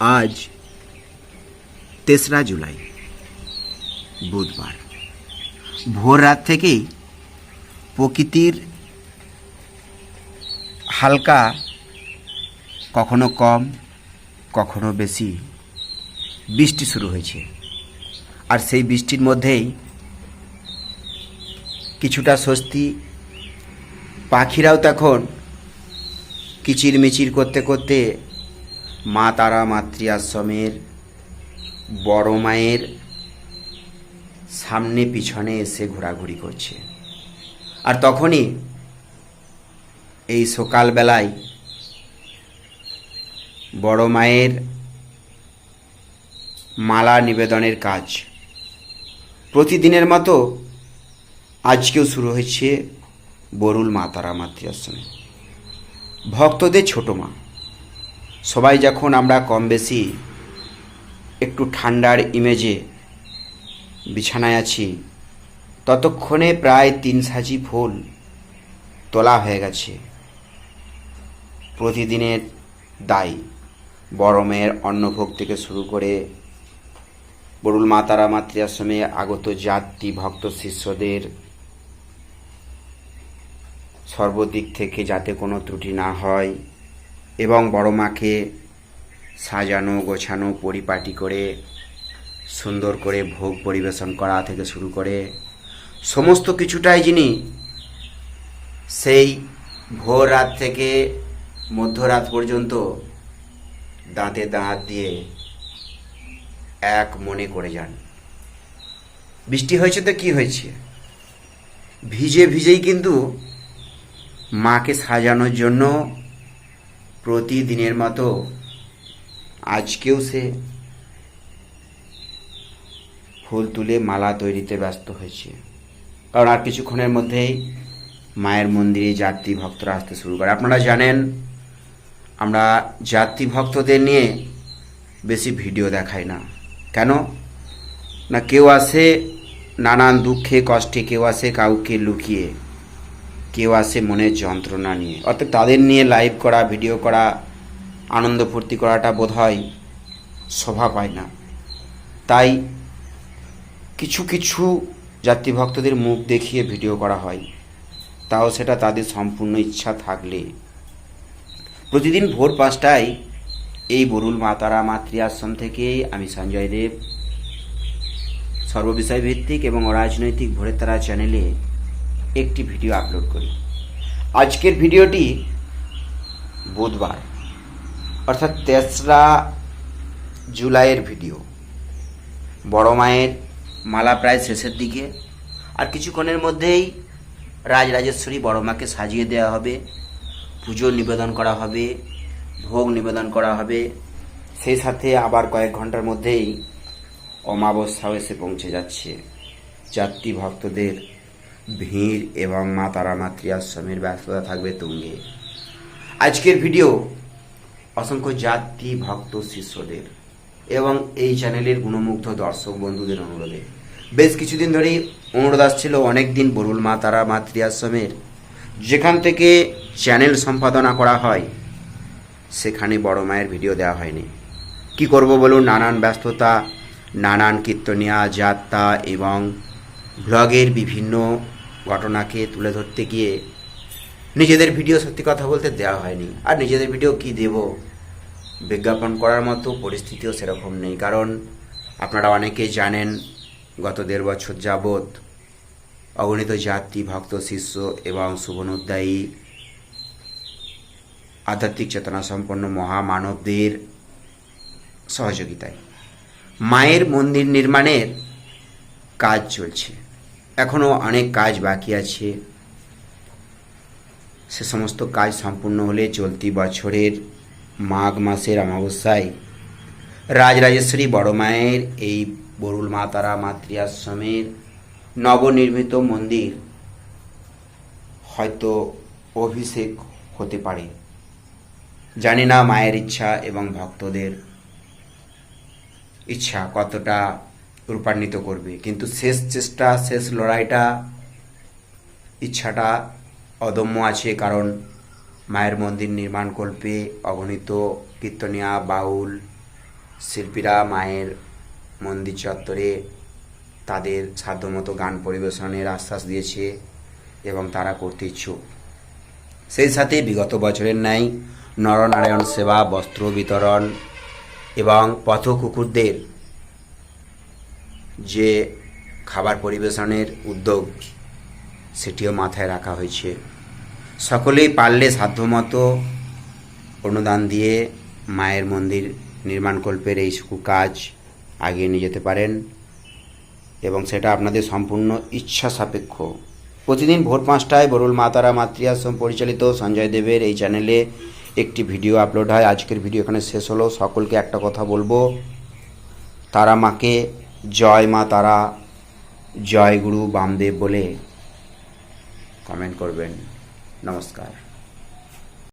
আজ তেসরা জুলাই, বুধবার। ভোর রাত থেকেই প্রকৃতির হালকা কখনো কম, কখনো বেশি বৃষ্টি শুরু হয়েছে। আর সেই বৃষ্টির মধ্যেই কিছুটা স্বস্তি, পাখিরাও তখন কিচিরমিচির করতে করতে মা তারা মাতৃ আশ্রমের বড় মায়ের সামনে পিছনে এসে ঘোরাঘুরি করছে। আর তখনই এই সকালবেলায় বড় মায়ের মালা নিবেদনের কাজ। প্রতিদিনের মতো আজকেও শুরু হয়েছে বরুল মা তারা মাতৃ আশ্রমে ভক্তদের ছোট মা। সবাই যখন আমরা কম বেশি একটু ঠান্ডার ইমেজে বিছানায় আছি, ততক্ষণে প্রায় তিন সাজি ফুল তোলা হয়ে গেছে। প্রতিদিনের দায় বরমের অন্নভোগ থেকে শুরু করে বরুল মাতারা মাতৃ আশ্রমে আগত যাত্রী ভক্ত শিষ্যদের সর্বদিক থেকে যাতে কোনো ত্রুটি না হয় এবং বড় মাকে সাজানো, গোছানো, পরিপাটি করে, সুন্দর করে ভোগ পরিবেশন করা থেকে শুরু করে সমস্ত কিছুটাই যিনি সেই ভোর রাত থেকে মধ্যরাত পর্যন্ত দাঁতে দাঁত দিয়ে এক মনে করে যান। বৃষ্টি হয়েছে তো কি হয়েছে? ভিজে ভিজেই কিন্তু মাকে সাজানোর জন্য প্রতিদিনের মতো আজকেও সে ফুল তুলে মালা তৈরিতে ব্যস্ত হয়েছে। কারণ আর কিছুক্ষণের মধ্যেই মায়ের মন্দিরে যাত্রী ভক্তরা আসতে শুরু করে। আপনারা জানেন, আমরা যাত্রী ভক্তদের নিয়ে বেশি ভিডিও দেখাই না। কেন? না কেউ আসে নানান দুঃখে, কষ্টে, কেউ আসে কাউকে লুকিয়ে। কেউ আসে মনের যন্ত্রণা নিয়ে। অর্থাৎ তাদের নিয়ে লাইভ করা ভিডিও করা, আনন্দ ফুর্তি করাটা বোধ হয় শোভা পায় না। তাই কিছু কিছু যাত্রী ভক্তদের মুখ দেখিয়ে ভিডিও করা হয়। তাও সেটা তাদের সম্পূর্ণ ইচ্ছা থাকলে। প্রতিদিন ভোর পাঁচটায় এই বরুল মাতারা মাতৃ আশ্রম থেকে আমি সঞ্জয় দেব। সর্ববিষয় ভিত্তিক এবং অরাজনৈতিক ভোরের তারা চ্যানেলে একটি ভিডিও আপলোড করি। আজকের ভিডিওটি বুধবার, অর্থাৎ তেসরা জুলাইয়ের ভিডিও। বড় মায়ের মালা প্রায় শেষের দিকে, আর কিছুক্ষণের মধ্যেই রাজরাজেশ্বরী বড় মাকে সাজিয়ে দেওয়া হবে, পুজো নিবেদন করা হবে, ভোগ নিবেদন করা হবে। সেই সাথে আবার কয়েক ঘণ্টার মধ্যেই অমাবস্যাও এসে পৌঁছে যাচ্ছে। যাত্রী ভক্তদের ভিড় এবং মা তারা মাতৃ আশ্রমের ব্যস্ততা থাকবে তুঙ্গে। আজকের ভিডিও অসংখ্য জাতি, ভক্ত, শিষ্যদের এবং এই চ্যানেলের গুণমুগ্ধ দর্শক বন্ধুদের অনুরোধে। বেশ কিছুদিন ধরেই অনুরোধ আসছিল অনেক দিন বরুল মা তারা মাতৃ আশ্রমের। যেখান থেকে চ্যানেল সম্পাদনা করা হয়, সেখানে বড় মায়ের ভিডিও দেওয়া হয়নি। কি করব বলুন? নানান ব্যস্ততা, নানান কীর্তনিয়া, যাত্রা এবং ব্লগের বিভিন্ন ঘটনাকে তুলে ধরতে গিয়ে নিজেদের ভিডিও সত্যি কথা বলতে দেওয়া হয়নি। আর নিজেদের ভিডিও কি দেব? বিজ্ঞাপন করার মতো পরিস্থিতিও সেরকম নেই। কারণ আপনারা অনেকেই জানেন, গত দেড় বছর যাবৎ অগণিত যাত্রী ভক্ত, শিষ্য এবং শুভনোদ্দায়ী আধ্যাত্মিক চেতনা সম্পন্ন মহামানবদের সহযোগিতায় মায়ের মন্দির নির্মাণের কাজ চলছে। এখনও অনেক কাজ বাকি আছে। সে সমস্ত কাজ সম্পূর্ণ হলে চলতি বছরের মাঘ মাসের অমাবস্যায় রাজরাজেশ্বরী বড় মায়ের এই বরুল মা তারা মাতৃ আশ্রমের নবনির্মিত মন্দির হয়তো অভিষেক হতে পারে। জানি না মায়ের ইচ্ছা এবং ভক্তদের ইচ্ছা কতটা রূপান্বিত করবে। কিন্তু শেষ চেষ্টা, শেষ লড়াইটা ইচ্ছাটা অদম্য আছে কারণ মায়ের মন্দির নির্মাণ কল্পে অগণিত কীর্তনিয়া, বাউল শিল্পীরা মায়ের মন্দির চত্বরে তাদের সাধ্যমতো গান পরিবেশনের আশ্বাস দিয়েছে এবং তারা করতে ইচ্ছুক। সেই সাথে বিগত বছরের ন্যায় নরনারায়ণ সেবা, বস্ত্র বিতরণ এবং পথ কুকুরদের যে খাবার পরিবেশনের উদ্যোগ সেটিও মাথায় রাখা হয়েছে। সকলেই পারলে সাধ্যমতো অনুদান দিয়ে মায়ের মন্দির নির্মাণকল্পের এই কাজ আগিয়ে নিয়ে যেতে পারেন এবং সেটা আপনাদের সম্পূর্ণ ইচ্ছা সাপেক্ষ। প্রতিদিন ভোর পাঁচটায় বরুল মাতারা মাতৃ আশ্রম পরিচালিত সঞ্জয় দেবের এই চ্যানেলে একটি ভিডিও আপলোড হয়। আজকের ভিডিও এখানে শেষ হলো। সকলকে একটা কথা বলব, তারা মাকে জয় মা তারা জয় গুরু বামদেব বলে কমেন্ট করবেন। নমস্কার।